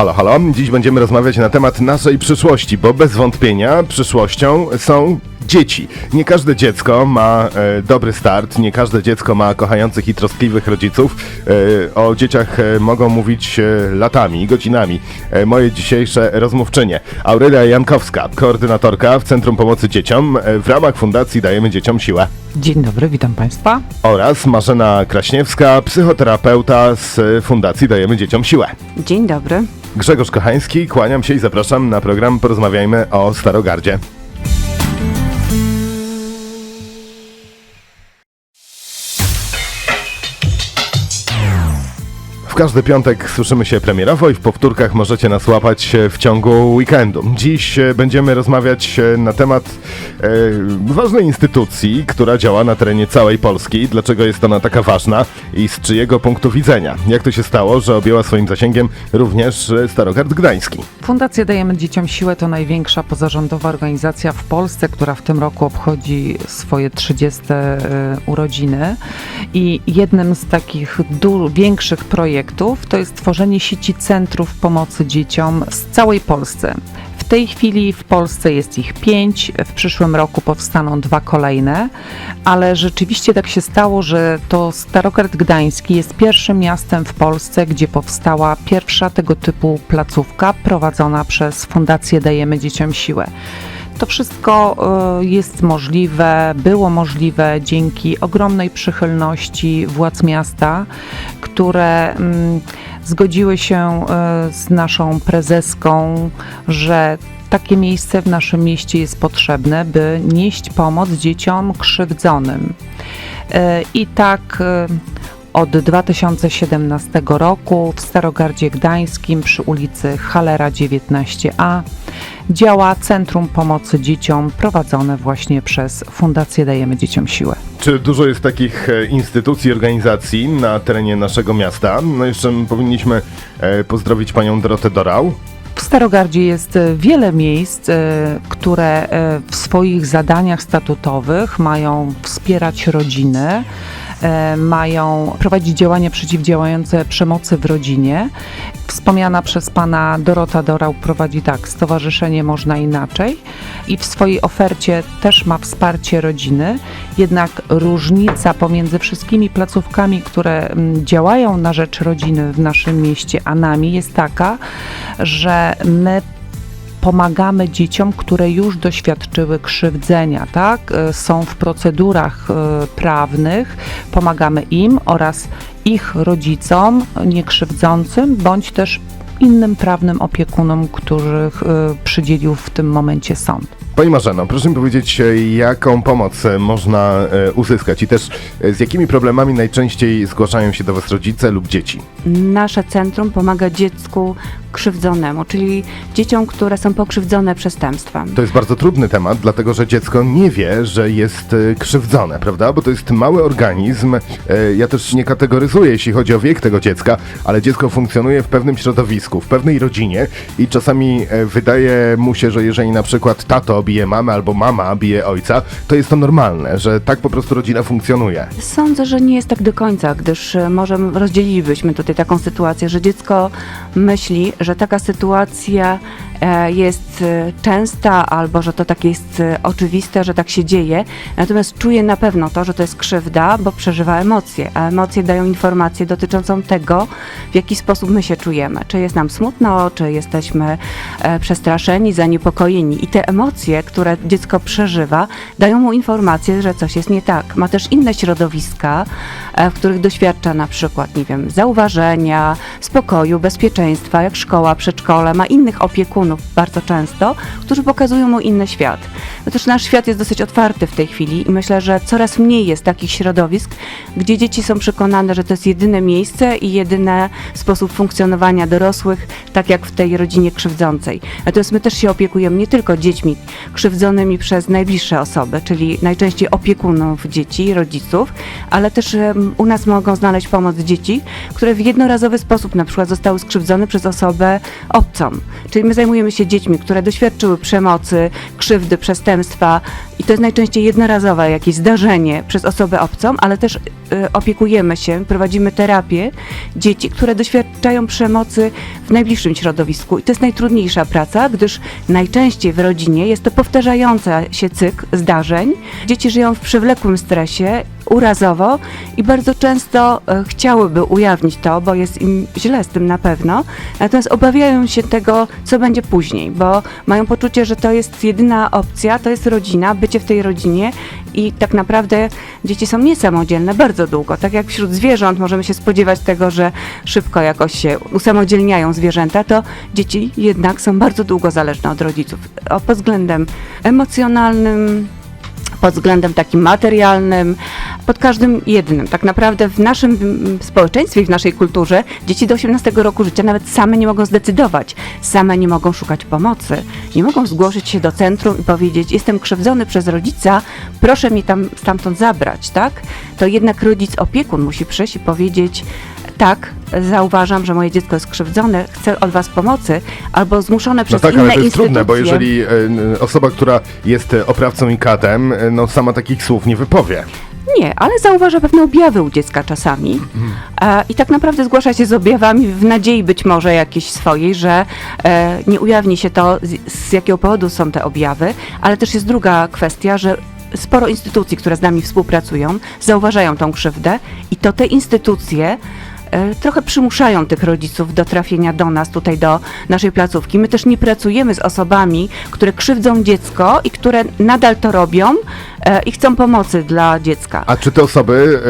Halo, halo. Dziś będziemy rozmawiać na temat naszej przyszłości, bo bez wątpienia przyszłością są dzieci. Nie każde dziecko ma e, dobry start, nie każde dziecko ma kochających i troskliwych rodziców. E, o dzieciach e, mogą mówić e, latami, godzinami. E, moje dzisiejsze rozmówczynie. Aurelia Jankowska, koordynatorka w Centrum Pomocy Dzieciom. E, w ramach Fundacji Dajemy Dzieciom Siłę. Dzień dobry, witam Państwa. Oraz Marzena Kraśniewska, psychoterapeuta z Fundacji Dajemy Dzieciom Siłę. Dzień dobry. Grzegorz Kochański, kłaniam się i zapraszam na program Porozmawiajmy o Starogardzie. Każdy piątek słyszymy się premierowo i w powtórkach możecie nas łapać e, w ciągu weekendu. Dziś e, będziemy rozmawiać e, na temat e, ważnej instytucji, która działa na terenie całej Polski. Dlaczego jest ona taka ważna i z czyjego punktu widzenia? Jak to się stało, że objęła swoim zasięgiem również Starogard Gdański? Fundacja Dajemy Dzieciom Siłę to największa pozarządowa organizacja w Polsce, która w tym roku obchodzi swoje 30 e, urodziny. I jednym z takich większych projektów to jest tworzenie sieci centrów pomocy dzieciom w całej Polsce. W tej chwili w Polsce jest ich pięć, w przyszłym roku powstaną dwa kolejne, ale rzeczywiście tak się stało, że to Starogard Gdański jest pierwszym miastem w Polsce, gdzie powstała pierwsza tego typu placówka prowadzona przez Fundację Dajemy Dzieciom Siłę. To wszystko y, jest możliwe, było możliwe dzięki ogromnej przychylności władz miasta, które mm, zgodziły się y, z naszą prezeską, że takie miejsce w naszym mieście jest potrzebne, by nieść pomoc dzieciom krzywdzonym. Y, I tak y, od 2017 roku w Starogardzie Gdańskim przy ulicy Halera 19a działa Centrum Pomocy Dzieciom prowadzone właśnie przez Fundację Dajemy Dzieciom Siłę. Czy dużo jest takich e, instytucji, organizacji na terenie naszego miasta? No jeszcze powinniśmy e, pozdrowić panią Dorotę Dorał. W Starogardzie jest e, wiele miejsc, które w swoich zadaniach statutowych mają wspierać rodziny, mają prowadzić działania przeciwdziałające przemocy w rodzinie. Wspomniana przez pana Dorota Dorał prowadzi tak, Stowarzyszenie Można Inaczej i w swojej ofercie też ma wsparcie rodziny, jednak różnica pomiędzy wszystkimi placówkami, które mm, działają na rzecz rodziny w naszym mieście, a nami jest taka, że my pomagamy dzieciom, które już doświadczyły krzywdzenia, tak? E, Są w procedurach e, prawnych, pomagamy im oraz ich rodzicom niekrzywdzącym, bądź też innym prawnym opiekunom, których e, przydzielił w tym momencie sąd. Pani Marzeno, proszę mi powiedzieć, e, jaką pomoc e, można e, uzyskać i też z jakimi problemami najczęściej zgłaszają się do Was rodzice lub dzieci? Nasze centrum pomaga dziecku krzywdzonemu, czyli dzieciom, które są pokrzywdzone przestępstwem. To jest bardzo trudny temat, dlatego że dziecko nie wie, że jest krzywdzone, prawda? Bo to jest mały organizm. Ja też nie kategoryzuję, jeśli chodzi o wiek tego dziecka, ale dziecko funkcjonuje w pewnym środowisku, w pewnej rodzinie i czasami wydaje mu się, że jeżeli na przykład tato bije mamę albo mama bije ojca, to jest to normalne, że tak po prostu rodzina funkcjonuje. Sądzę, że nie jest tak do końca, gdyż e, może rozdzielilibyśmy tutaj taką sytuację, że dziecko myśli, że taka sytuacja jest e, częsta albo że to tak jest e, oczywiste, że tak się dzieje, natomiast czuje na pewno to, że to jest krzywda, bo przeżywa emocje, a emocje dają informację dotyczącą tego, w jaki sposób my się czujemy, czy jest nam smutno, czy jesteśmy e, przestraszeni, zaniepokojeni. I te emocje, które dziecko przeżywa, dają mu informację, że coś jest nie tak. Ma też inne środowiska, e, w których doświadcza na przykład, nie wiem, zauważenia, spokoju, bezpieczeństwa, jak szkoła, przedszkole, ma innych opiekunów bardzo często, którzy pokazują mu inny świat. No też nasz świat jest dosyć otwarty w tej chwili i myślę, że coraz mniej jest takich środowisk, gdzie dzieci są przekonane, że to jest jedyne miejsce i jedyny sposób funkcjonowania dorosłych, tak jak w tej rodzinie krzywdzącej. Natomiast my też się opiekujemy nie tylko dziećmi krzywdzonymi przez najbliższe osoby, czyli najczęściej opiekunów dzieci, rodziców, ale też u nas mogą znaleźć pomoc dzieci, które w jednorazowy sposób na przykład zostały skrzywdzone przez osobę obcą. Czyli my zajmujemy się dziećmi, które doświadczyły przemocy, krzywdy, przestępstw przestępstwa i to jest najczęściej jednorazowe jakieś zdarzenie przez osobę obcą, ale też y, opiekujemy się, prowadzimy terapię dzieci, które doświadczają przemocy w najbliższym środowisku. I to jest najtrudniejsza praca, gdyż najczęściej w rodzinie jest to powtarzająca się cykl zdarzeń. Dzieci żyją w przewlekłym stresie, urazowo i bardzo często e, chciałyby ujawnić to, bo jest im źle z tym na pewno, natomiast obawiają się tego, co będzie później, bo mają poczucie, że to jest jedyna opcja, to jest rodzina, bycie w tej rodzinie i tak naprawdę dzieci są niesamodzielne bardzo długo. Tak jak wśród zwierząt możemy się spodziewać tego, że szybko jakoś się usamodzielniają zwierzęta, to dzieci jednak są bardzo długo zależne od rodziców. O, pod względem emocjonalnym, pod względem takim materialnym, pod każdym jednym. Tak naprawdę w naszym mm, społeczeństwie, w naszej kulturze dzieci do 18 roku życia nawet same nie mogą zdecydować, same nie mogą szukać pomocy, nie mogą zgłosić się do centrum i powiedzieć jestem krzywdzony przez rodzica, proszę mi tam stamtąd zabrać, tak? To jednak rodzic opiekun musi przyjść i powiedzieć tak, zauważam, że moje dziecko jest krzywdzone, chcę od was pomocy, albo zmuszone No przez tak, inne ale to jest trudne, bo jeżeli e, osoba, która jest e, oprawcą i katem, e, no sama takich słów nie wypowie. Nie, ale zauważa pewne objawy u dziecka czasami e, i tak naprawdę zgłasza się z objawami w nadziei być może jakiejś swojej, że e, nie ujawni się to, z, z jakiego powodu są te objawy, ale też jest druga kwestia, że sporo instytucji, które z nami współpracują, zauważają tą krzywdę i to te instytucje trochę przymuszają tych rodziców do trafienia do nas, tutaj do naszej placówki. My też nie pracujemy z osobami, które krzywdzą dziecko i które nadal to robią e, i chcą pomocy dla dziecka. A czy te osoby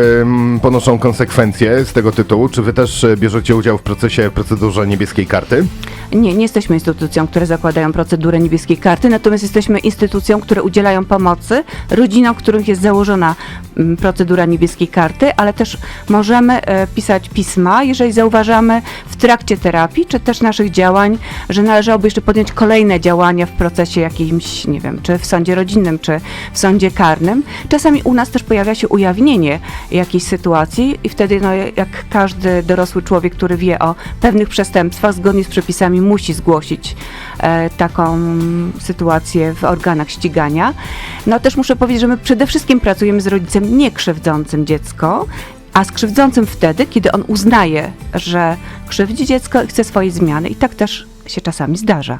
ponoszą konsekwencje z tego tytułu? Czy wy też e, bierzecie udział w procesie, procedurze niebieskiej karty? Nie, nie jesteśmy instytucją, które zakładają procedurę niebieskiej karty, natomiast jesteśmy instytucją, które udzielają pomocy rodzinom, których jest założona mm, procedura niebieskiej karty, ale też możemy e, pisać pisma, jeżeli zauważamy w trakcie terapii, czy też naszych działań, że należałoby jeszcze podjąć kolejne działania w procesie jakimś, nie wiem, czy w sądzie rodzinnym, czy w sądzie karnym. Czasami u nas też pojawia się ujawnienie jakiejś sytuacji i wtedy, no, jak każdy dorosły człowiek, który wie o pewnych przestępstwach, zgodnie z przepisami musi zgłosić e, taką sytuację w organach ścigania. No też muszę powiedzieć, że my przede wszystkim pracujemy z rodzicem nie krzywdzącym dziecko, a skrzywdzącym wtedy, kiedy on uznaje, że krzywdzi dziecko i chce swojej zmiany. I tak też się czasami zdarza.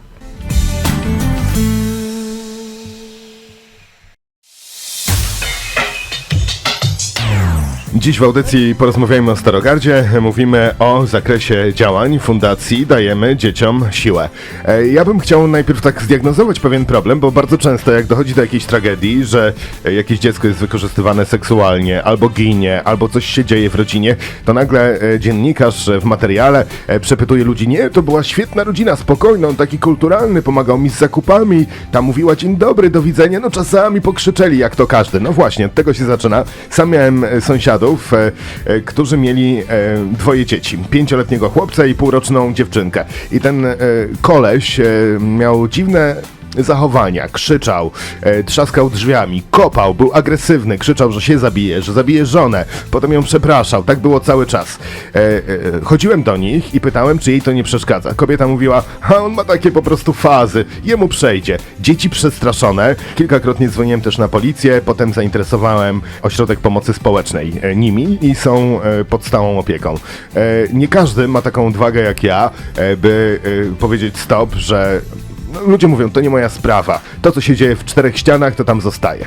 Dziś w audycji porozmawiajmy o Starogardzie. Mówimy o zakresie działań fundacji Dajemy Dzieciom Siłę. E, Ja bym chciał najpierw tak zdiagnozować pewien problem, bo bardzo często jak dochodzi do jakiejś tragedii, że e, jakieś dziecko jest wykorzystywane seksualnie, albo ginie, albo coś się dzieje w rodzinie, to nagle e, dziennikarz w materiale przepytuje ludzi, nie, to była świetna rodzina, spokojna, on taki kulturalny, pomagał mi z zakupami, ta mówiła dzień dobry, do widzenia, no czasami pokrzyczeli jak to każdy. No właśnie, od tego się zaczyna. Sam miałem sąsiadów, e, e, którzy mieli e, dwoje dzieci. Pięcioletniego chłopca i półroczną dziewczynkę. I ten koleś miał dziwne zachowania, krzyczał, e, trzaskał drzwiami, kopał, był agresywny, krzyczał, że się zabije, że zabije żonę, potem ją przepraszał, tak było cały czas. E, e, chodziłem do nich i pytałem, czy jej to nie przeszkadza. Kobieta mówiła, a on ma takie po prostu fazy, jemu przejdzie. Dzieci przestraszone, kilkakrotnie dzwoniłem też na policję, potem zainteresowałem Ośrodek Pomocy Społecznej e, nimi i są e, pod stałą opieką. E, nie każdy ma taką odwagę jak ja, e, by e, powiedzieć stop, że no, ludzie mówią, to nie moja sprawa. To, co się dzieje w czterech ścianach, to tam zostaje.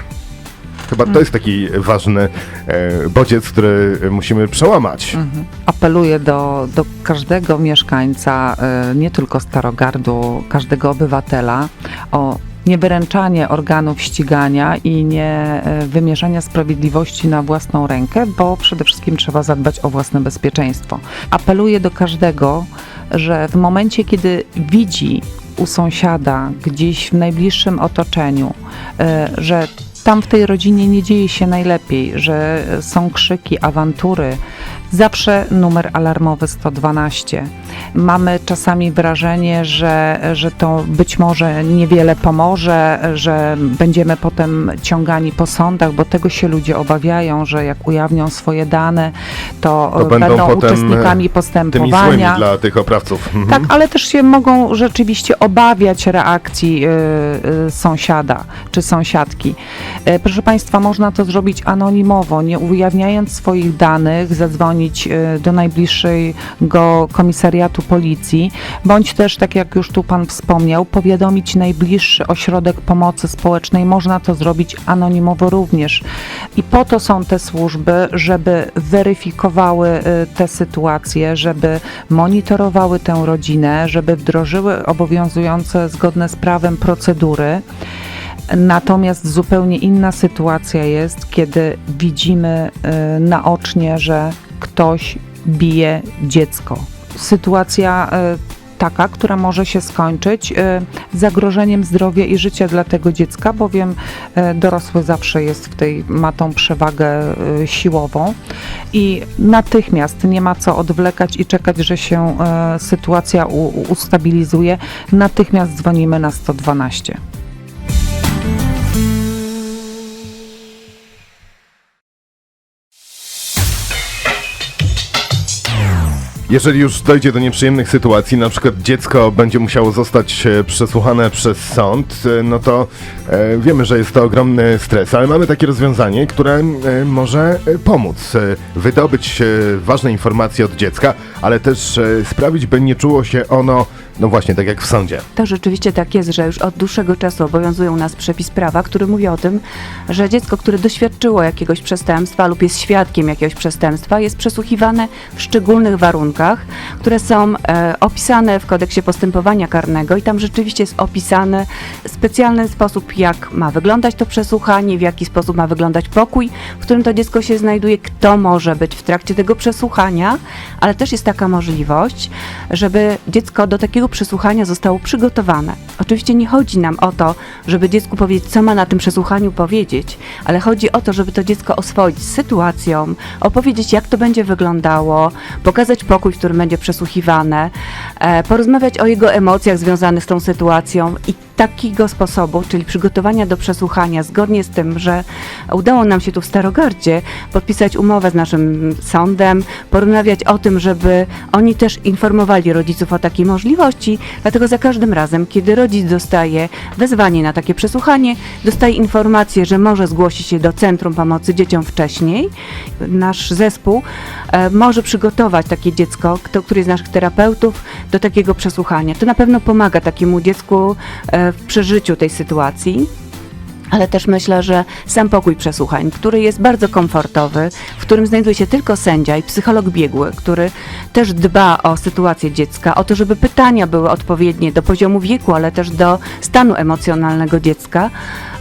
Chyba to jest taki ważny e, bodziec, który musimy przełamać. Apeluję do, do każdego mieszkańca, y, nie tylko Starogardu, każdego obywatela o niewyręczanie organów ścigania i nie y, wymierzania sprawiedliwości na własną rękę, bo przede wszystkim trzeba zadbać o własne bezpieczeństwo. Apeluję do każdego, że w momencie, kiedy widzi u sąsiada gdzieś w najbliższym otoczeniu, y, że tam w tej rodzinie nie dzieje się najlepiej, że są krzyki, awantury, zawsze numer alarmowy 112. Mamy czasami wrażenie, że, że to być może niewiele pomoże, że będziemy potem ciągani po sądach, bo tego się ludzie obawiają, że jak ujawnią swoje dane, to, To będą będą, e, uczestnikami Tymi postępowania. złymi dla tych oprawców. Mhm. Tak, ale też się mogą rzeczywiście obawiać reakcji y, y, sąsiada czy sąsiadki. E, Proszę Państwa, można to zrobić anonimowo, nie ujawniając swoich danych, zadzwonić y, do najbliższego komisariatu policji, bądź też, tak jak już tu Pan wspomniał, powiadomić najbliższy ośrodek pomocy społecznej. Można to zrobić anonimowo również. I po to są te służby, żeby weryfikowały y, te sytuacje, żeby monitorowały tę rodzinę, żeby wdrożyły obowiązujące zgodne z prawem procedury. Natomiast zupełnie inna sytuacja jest, kiedy widzimy y, naocznie, że ktoś bije dziecko. Sytuacja y, taka, która może się skończyć y, zagrożeniem zdrowia i życia dla tego dziecka, bowiem y, dorosły zawsze jest w tej, ma tą przewagę siłową i natychmiast nie ma co odwlekać i czekać, że się sytuacja ustabilizuje. Natychmiast dzwonimy na 112. Jeżeli już dojdzie do nieprzyjemnych sytuacji, na przykład dziecko będzie musiało zostać e, przesłuchane przez sąd, e, no to e, wiemy, że jest to ogromny stres, ale mamy takie rozwiązanie, które może pomóc wydobyć ważne informacje od dziecka, ale też sprawić, by nie czuło się ono, no właśnie, tak jak w sądzie. To rzeczywiście tak jest, że już od dłuższego czasu obowiązuje u nas przepis prawa, który mówi o tym, że dziecko, które doświadczyło jakiegoś przestępstwa lub jest świadkiem jakiegoś przestępstwa, jest przesłuchiwane w szczególnych warunkach, które są e, opisane w kodeksie postępowania karnego i tam rzeczywiście jest opisany specjalny sposób, jak ma wyglądać to przesłuchanie, w jaki sposób ma wyglądać pokój, w którym to dziecko się znajduje, kto może być w trakcie tego przesłuchania, ale też jest taka możliwość, żeby dziecko do takiego przesłuchania zostało przygotowane. Oczywiście nie chodzi nam o to, żeby dziecku powiedzieć, co ma na tym przesłuchaniu powiedzieć, ale chodzi o to, żeby to dziecko oswoić z sytuacją, opowiedzieć, jak to będzie wyglądało, pokazać pokój, w którym będzie przesłuchiwane, e, porozmawiać o jego emocjach związanych z tą sytuacją i takiego sposobu, czyli przygotowania do przesłuchania, zgodnie z tym, że udało nam się tu w Starogardzie podpisać umowę z naszym sądem, porozmawiać o tym, żeby oni też informowali rodziców o takiej możliwości, dlatego za każdym razem, kiedy rodzic dostaje wezwanie na takie przesłuchanie, dostaje informację, że może zgłosić się do Centrum Pomocy Dzieciom wcześniej. Nasz zespół e, może przygotować takie dziecko, kto, który z naszych terapeutów, do takiego przesłuchania. To na pewno pomaga takiemu dziecku e, w przeżyciu tej sytuacji. Ale też myślę, że sam pokój przesłuchań, który jest bardzo komfortowy, w którym znajduje się tylko sędzia i psycholog biegły, który też dba o sytuację dziecka, o to, żeby pytania były odpowiednie do poziomu wieku, ale też do stanu emocjonalnego dziecka,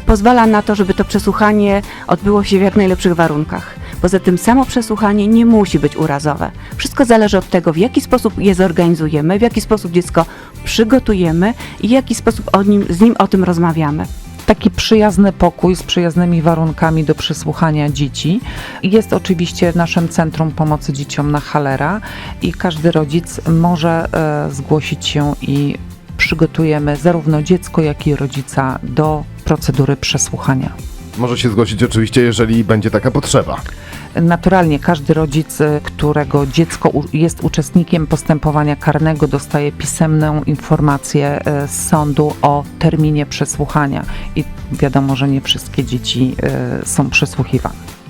pozwala na to, żeby to przesłuchanie odbyło się w jak najlepszych warunkach. Poza tym samo przesłuchanie nie musi być urazowe. Wszystko zależy od tego, w jaki sposób je zorganizujemy, w jaki sposób dziecko przygotujemy i w jaki sposób nim, z nim o tym rozmawiamy. taki przyjazny pokój z przyjaznymi warunkami do przysłuchania dzieci. Jest oczywiście naszym Centrum Pomocy Dzieciom na Halera i każdy rodzic może e, zgłosić się i przygotujemy zarówno dziecko, jak i rodzica do procedury przesłuchania. Może się zgłosić oczywiście, jeżeli będzie taka potrzeba. Naturalnie każdy rodzic, e, którego dziecko jest uczestnikiem postępowania karnego, dostaje pisemną informację e, z sądu o terminie przesłuchania. I wiadomo, że nie wszystkie dzieci e, są przesłuchiwane.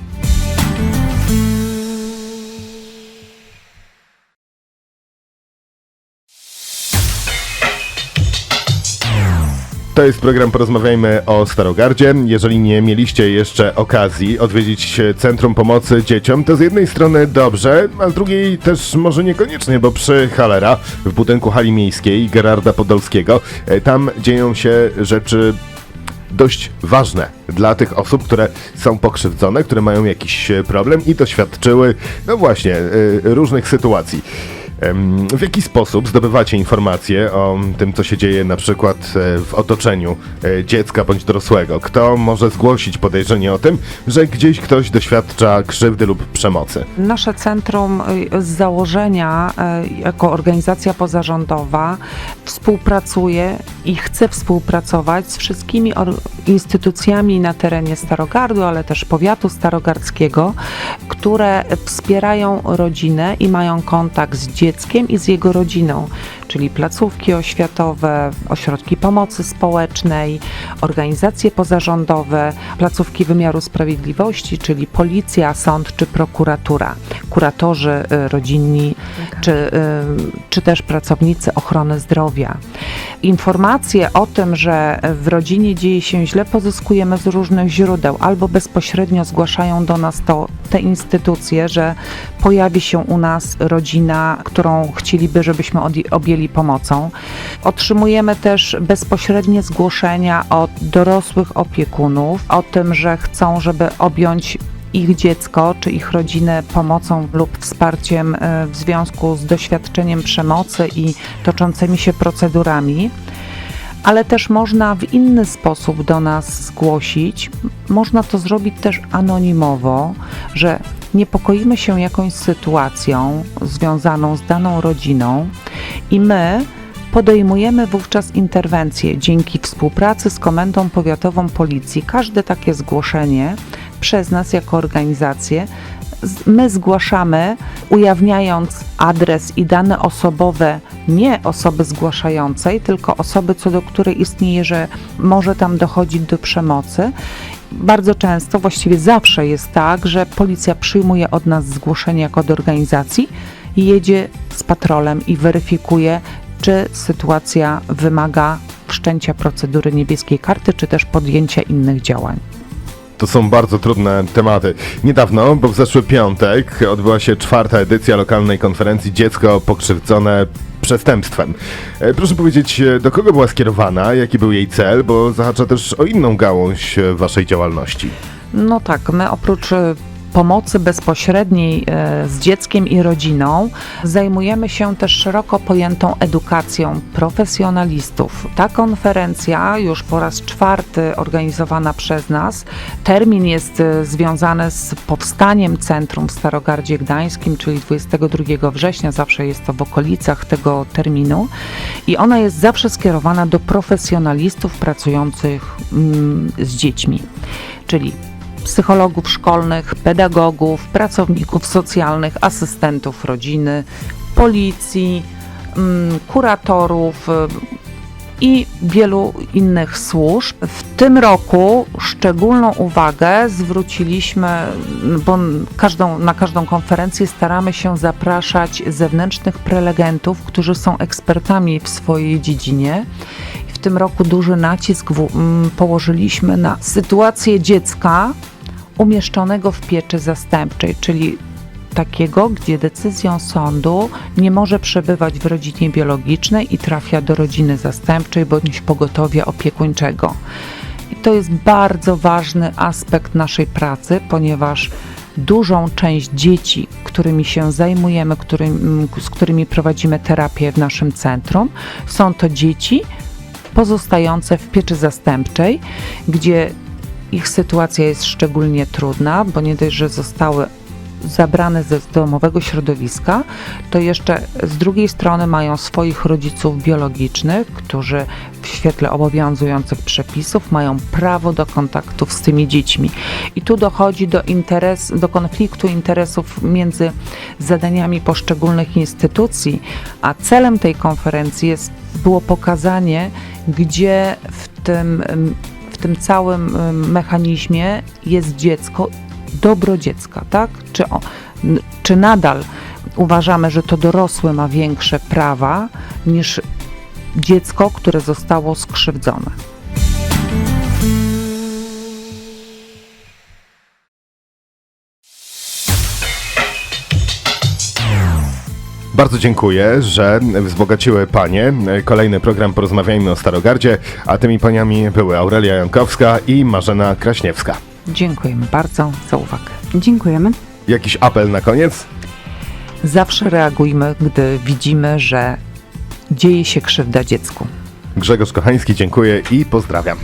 To jest program Porozmawiajmy o Starogardzie. Jeżeli nie mieliście jeszcze okazji odwiedzić Centrum Pomocy Dzieciom, to z jednej strony dobrze, a z drugiej też może niekoniecznie, bo przy Halera, w budynku hali miejskiej Gerarda Podolskiego, e, tam dzieją się rzeczy dość ważne dla tych osób, które są pokrzywdzone, które mają jakiś e, problem i doświadczyły, no właśnie, e, różnych sytuacji. W jaki sposób zdobywacie informacje o tym, co się dzieje na przykład e, w otoczeniu e, dziecka bądź dorosłego? Kto może zgłosić podejrzenie o tym, że gdzieś ktoś doświadcza krzywdy lub przemocy? Nasze centrum y, z założenia y, jako organizacja pozarządowa współpracuje i chce współpracować z wszystkimi or- instytucjami na terenie Starogardu, ale też powiatu starogardzkiego, które wspierają rodzinę i mają kontakt z dzieckiem i z jego rodziną, czyli placówki oświatowe, ośrodki pomocy społecznej, organizacje pozarządowe, placówki wymiaru sprawiedliwości, czyli policja, sąd czy prokuratura, kuratorzy y, rodzinni czy, y, czy też pracownicy ochrony zdrowia. Informacje o tym, że w rodzinie dzieje się źle, pozyskujemy z różnych źródeł, albo bezpośrednio zgłaszają do nas to te instytucje, że pojawi się u nas rodzina, którą chcieliby, żebyśmy objęli pomocą. Otrzymujemy też bezpośrednie zgłoszenia od dorosłych opiekunów o tym, że chcą, żeby objąć ich dziecko czy ich rodzinę pomocą lub wsparciem e, w związku z doświadczeniem przemocy i toczącymi się procedurami. Ale też można w inny sposób do nas zgłosić. Można to zrobić też anonimowo, że niepokoimy się jakąś sytuacją związaną z daną rodziną i my podejmujemy wówczas interwencję dzięki współpracy z Komendą Powiatową Policji. Każde takie zgłoszenie przez nas jako organizację my zgłaszamy, ujawniając adres i dane osobowe nie osoby zgłaszającej, tylko osoby, co do której istnieje, że może tam dochodzić do przemocy. Bardzo często, właściwie zawsze jest tak, że policja przyjmuje od nas zgłoszenie jako od organizacji i jedzie z patrolem i weryfikuje, czy sytuacja wymaga wszczęcia procedury niebieskiej karty, czy też podjęcia innych działań. To są bardzo trudne tematy. Niedawno, bo w zeszły piątek, odbyła się czwarta edycja lokalnej konferencji Dziecko pokrzywdzone przestępstwem. E, Proszę powiedzieć, e, do kogo była skierowana, jaki był jej cel, bo zahacza też o inną gałąź e, waszej działalności. No tak, my oprócz pomocy bezpośredniej e, z dzieckiem i rodziną, zajmujemy się też szeroko pojętą edukacją profesjonalistów. Ta konferencja już po raz czwarty organizowana przez nas. Termin jest e, związany z powstaniem centrum w Starogardzie Gdańskim, czyli 22 września, zawsze jest to w okolicach tego terminu i ona jest zawsze skierowana do profesjonalistów pracujących mm, z dziećmi, czyli psychologów szkolnych, pedagogów, pracowników socjalnych, asystentów rodziny, policji, mm, kuratorów y, i wielu innych służb. W tym roku szczególną uwagę zwróciliśmy, bo każdą, na każdą konferencję staramy się zapraszać zewnętrznych prelegentów, którzy są ekspertami w swojej dziedzinie. W tym roku duży nacisk mm, położyliśmy na sytuację dziecka umieszczonego w pieczy zastępczej, czyli takiego, gdzie decyzją sądu nie może przebywać w rodzinie biologicznej i trafia do rodziny zastępczej bądź pogotowia opiekuńczego. I to jest bardzo ważny aspekt naszej pracy, ponieważ dużą część dzieci, którymi się zajmujemy, którym, z którymi prowadzimy terapię w naszym centrum, są to dzieci pozostające w pieczy zastępczej, gdzie ich sytuacja jest szczególnie trudna, bo nie dość, że zostały zabrane ze domowego środowiska, to jeszcze z drugiej strony mają swoich rodziców biologicznych, którzy w świetle obowiązujących przepisów mają prawo do kontaktów z tymi dziećmi. I tu dochodzi do, interes, do konfliktu interesów między zadaniami poszczególnych instytucji, a celem tej konferencji jest, było pokazanie, gdzie w tym tym całym mechanizmie jest dziecko, dobro dziecka, tak? Czy, o, czy nadal uważamy, że to dorosły ma większe prawa niż dziecko, które zostało skrzywdzone? Bardzo dziękuję, że wzbogaciły Panie kolejny program Porozmawiajmy o Starogardzie, a tymi paniami były Aurelia Jankowska i Marzena Kraśniewska. Dziękujemy bardzo za uwagę. Dziękujemy. Jakiś apel na koniec? zawsze reagujmy, gdy widzimy, że dzieje się krzywda dziecku. Grzegorz Kochański, dziękuję i pozdrawiam.